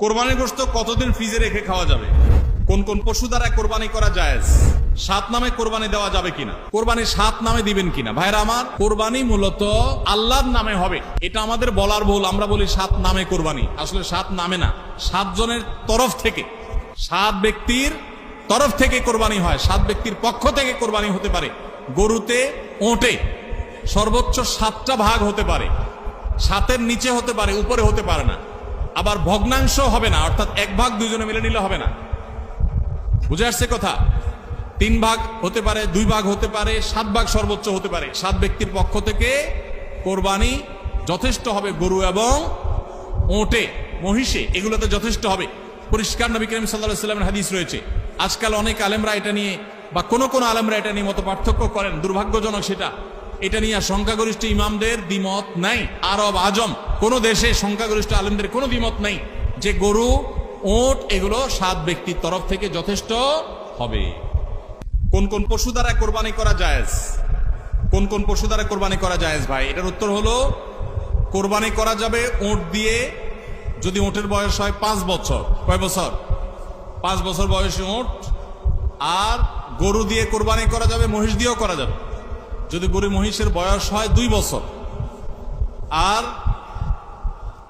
কোরবানির গোস্ত কতদিন ফ্রিজে রেখে খাওয়া যাবে? কোন কোন পশু দ্বারা কোরবানি করা যায় সাত নামে কোরবানি দেওয়া যাবে কিনা? কোরবানি সাত নামে দিবেন কিনা? ভাইরা আমার, কোরবানি মূলত আল্লাহর নামে হবে। এটা আমাদের বলার ভুল, আমরা বলি সাত নামে কোরবানি। আসলে সাত নামে না, সাত জনের তরফ থেকে, সাত ব্যক্তির তরফ থেকে কোরবানি হয়, সাত ব্যক্তির পক্ষ থেকে কোরবানি হতে পারে। গরুতে ওটে, সর্বোচ্চ সাতটা ভাগ হতে পারে, সাতের নিচে হতে পারে, উপরে হতে পারে না। আবার ভগ্নাংশ হবে না, অর্থাৎ এক ভাগ দুইজনে মিলে নিলে হবে না। বুঝে আসছে কথা? তিন ভাগ হতে পারে, দুই ভাগ হতে পারে, সাত ভাগ সর্বোচ্চ হতে পারে। সাত ব্যক্তির পক্ষ থেকে কোরবানি যথেষ্ট হবে গরু এবং ওটে, মহিষে, এগুলোতে যথেষ্ট হবে। পরিষ্কার নবী করিম সাল্লাহ সাল্লামের হাদিস রয়েছে। আজকাল অনেক আলেমরা এটা নিয়ে, বা কোনো কোনো আলেমরা এটা নিয়ে মতো পার্থক্য করেন। দুর্ভাগ্যজনক সেটা। এটা নিয়ে সংখ্যাগরিষ্ঠ ইমামদের দ্বিমত নাই। আরব আজম কোন দেশে সংখ্যাগরিষ্ঠ আলেমদের কোনো দ্বিমত নাই যে গরু, ওট, এগুলো সাত ব্যক্তির তরফ থেকে যথেষ্ট হবে। কোন কোন পশু দ্বারা কোরবানি করা জায়েজ? কোন কোন পশু দ্বারা কোরবানি করা জায়েজ ভাই? এটার উত্তর হলো, কোরবানি করা যাবে ওট দিয়ে যদি ওটের বয়স হয় পাঁচ বছর। কয় বছর? পাঁচ বছর বয়সে ওট। আর গরু দিয়ে কোরবানি করা যাবে, মহিষ দিয়েও করা যাবে। যদি গরু মহিষের বয়স হয় দুই বছর। আর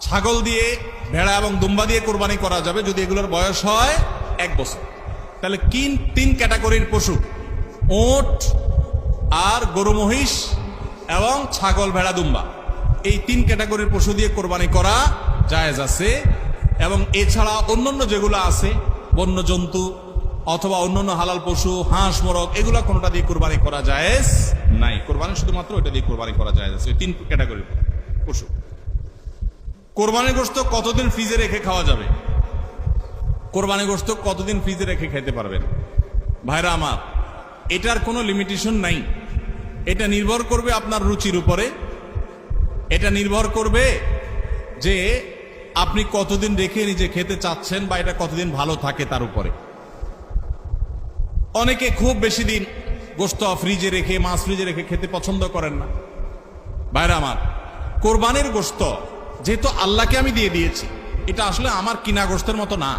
ছাগল দিয়ে, ভেড়া এবং দুম্বা দিয়ে কোরবানি করা যাবে যদি এগুলোর বয়স হয় এক বছর। তাহলে কিন তিন ক্যাটাগরির পশু, ওট আর গরু মহিষ এবং ছাগল, ভেড়া, দুম্বা। এই তিন ক্যাটাগরির পশু দিয়ে কোরবানি করা জায়েজ আছে এবং এছাড়া অন্যান্য যেগুলো আছে বন্য জন্তু অথবা অন্যান্য হালাল পশু, হাঁস, মোরগ, এগুলা কোনোটা দিয়ে কোরবানি করা জায়েজ নাই। কোরবানি শুধুমাত্র ওইটা দিয়ে কোরবানি করা জায়েজ আছে তিন ক্যাটাগরির পশু। কোরবানির গোস্ত কতদিন ফ্রিজে রেখে খাওয়া যাবে? কোরবানি গোস্ত কতদিন ফ্রিজে রেখে খেতে পারবেন? ভাইরা আমার, এটার কোনো লিমিটেশন নাই। এটা নির্ভর করবে আপনার রুচির উপরে। এটা নির্ভর করবে যে আপনি কতদিন রেখে নিজে খেতে চাচ্ছেন বা এটা কতদিন ভালো থাকে তার উপরে। অনেকে খুব বেশি দিন গোস্ত ফ্রিজে রেখে, মাছ ফ্রিজে রেখে খেতে পছন্দ করেন না। ভাইরা আমার, কোরবানির গোস্ত যেহেতু আল্লাহকে আমি দিয়ে দিয়েছি, এটা আসলে আমার কিনা গোস্তের মতো না।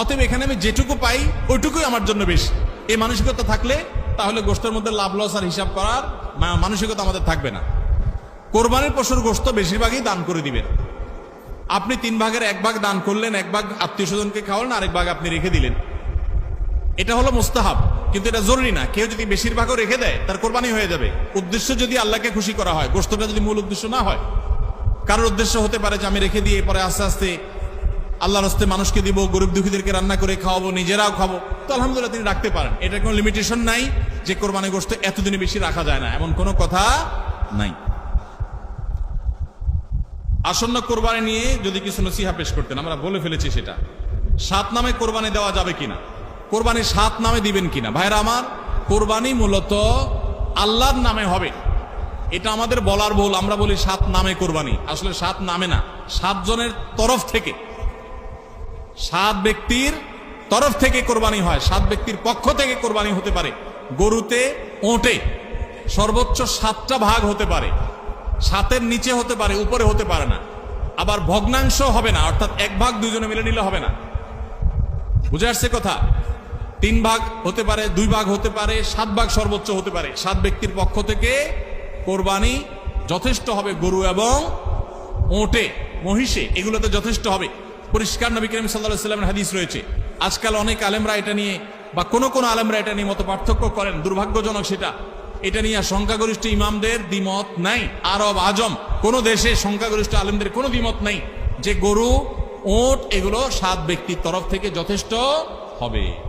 অতএব এখানে আমি যেটুকু পাই, ওইটুকুই আমার জন্য বেশি। এই মানসিকতা থাকলে তাহলে গোস্তের মধ্যে লাভ লস আর হিসাব করার মানসিকতা আমাদের থাকবে না। কোরবানির পশুর গোস্ত বেশিরভাগই দান করে দিবেন। আপনি তিন ভাগের এক ভাগ দান করলেন, এক ভাগ আত্মীয় স্বজনকে খাওয়ালেন, আরেক ভাগ আপনি রেখে দিলেন। এটা হলো মুস্তাহাব, কিন্তু এটা জরুরি না। কেউ যদি বেশিরভাগও রেখে দেয়, তার কোরবানি হয়ে যাবে। উদ্দেশ্য যদি আল্লাহকে খুশি করা হয় গোস্তটা যদি মূল উদ্দেশ্য না হয় কারোর উদ্দেশ্য হতে পারে যে আমি রেখে দিয়ে পরে আস্তে আস্তে আল্লাহর হস্তে মানুষকে দিব, গরিব দুঃখীদেরকে রান্না করে খাওয়াবো, নিজেরাও খাব। তো আলহামদুলিল্লাহ তিনি রাখতে পারেন। এটা কোনো লিমিটেশন নাই যে কোরবানি গোস্ত এতদিনে বেশি রাখা যায় না। এমন কোনো কথা নাই। আসন্ন কোরবানি নিয়ে যদি কিছু নসিহা পেশ করতেন, আমরা বলে ফেলেছি সেটা। সাত নামে কোরবানি দেওয়া যাবে কিনা? কোরবানি সাত নামে দিবেন কিনা? ভাইরা আমার, কোরবানি মূলত আল্লাহর নামে হবে। এটা আমাদের বলার ভুল, আমরা বলি সাত নামে কোরবানি। আসলে সাত নামে না সাত জনের তরফ থেকে। সাত ব্যক্তির তরফ থেকে কোরবানি হয়, সাত ব্যক্তির পক্ষ থেকে কোরবানি হতে পারে। গরুতে, ওটে, সর্বোচ্চ সাতটা ভাগ হতে পারে। সাতের নিচে হতে পারে, উপরে হতে পারে না। আবার ভগ্নাংশ হবে না, অর্থাৎ এক ভাগ দুইজনে মিলে নিলে হবে না। বুঝে আসছে কথা? তিন ভাগ হতে পারে, দুই ভাগ হতে পারে, সাত ভাগ সর্বোচ্চ হতে পারে। সাত ব্যক্তির পক্ষ থেকে কোরবানি যথেষ্ট হবে গরু এবং ওটে, মহিষে, এগুলোতে যথেষ্ট হবে। পরিষ্কার নবী করিম সাল্লাহ সাল্লামের হাদিস রয়েছে। আজকাল অনেক আলেমরা এটা নিয়ে বা কোনো কোনো আলেমরা এটা নিয়ে মতো পার্থক্য করেন, দুর্ভাগ্যজনক সেটা। এটা নিয়ে সংখ্যাগরিষ্ঠ ইমামদের দ্বিমত নাই। আরব, আজম, কোন দেশে সংখ্যাগরিষ্ঠ আলেমদের কোনো দ্বিমত নাই যে গরু, ওট, এগুলো সাত ব্যক্তির তরফ থেকে যথেষ্ট হবে।